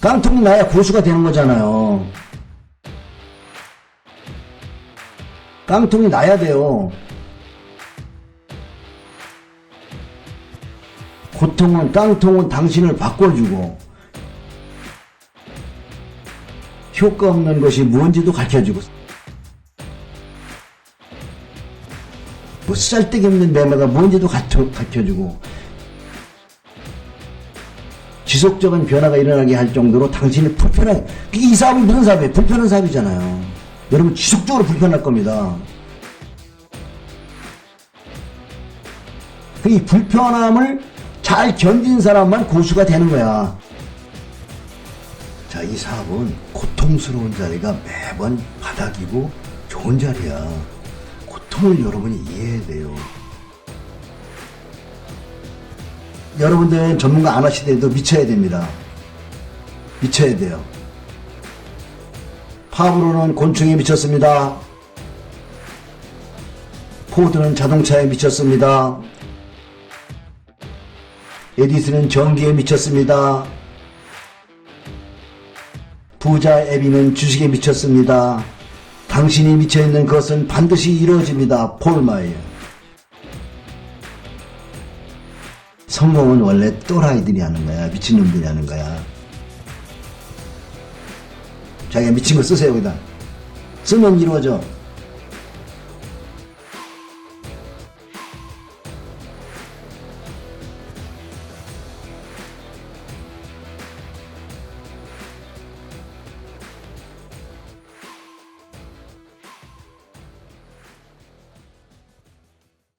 깡통이 나야 고수가 되는 거잖아요. 깡통이 나야 돼요. 고통은 깡통은 당신을 바꿔주고 효과 없는 것이 뭔지도 가르쳐주고 뭐 쓸데기 없는 매매가 뭔지도 가르쳐, 가르쳐주고 지속적인 변화가 일어나게 할 정도로 당신이 불편하게 이 사업이 무슨 사업이에요? 불편한 사업이잖아요. 여러분 지속적으로 불편할 겁니다. 그이 불편함을 잘 견딘 사람만 고수가 되는 거야. 자, 이 사업은 고통스러운 자리가 매번 바닥이고 좋은 자리야. 고통을 여러분이 이해해야 돼요. 여러분들은 전문가 안 하시더라도 미쳐야 됩니다. 미쳐야 돼요. 파브로는 곤충에 미쳤습니다. 포드는 자동차에 미쳤습니다. 에디슨은 전기에 미쳤습니다. 부자 에비는 주식에 미쳤습니다. 당신이 미쳐있는 것은 반드시 이루어집니다. 폴 마이어. 성공은 원래 또라이들이 하는 거야. 미친놈들이 하는 거야. 자기가 미친 거 쓰세요, 여기다. 쓰면 이루어져.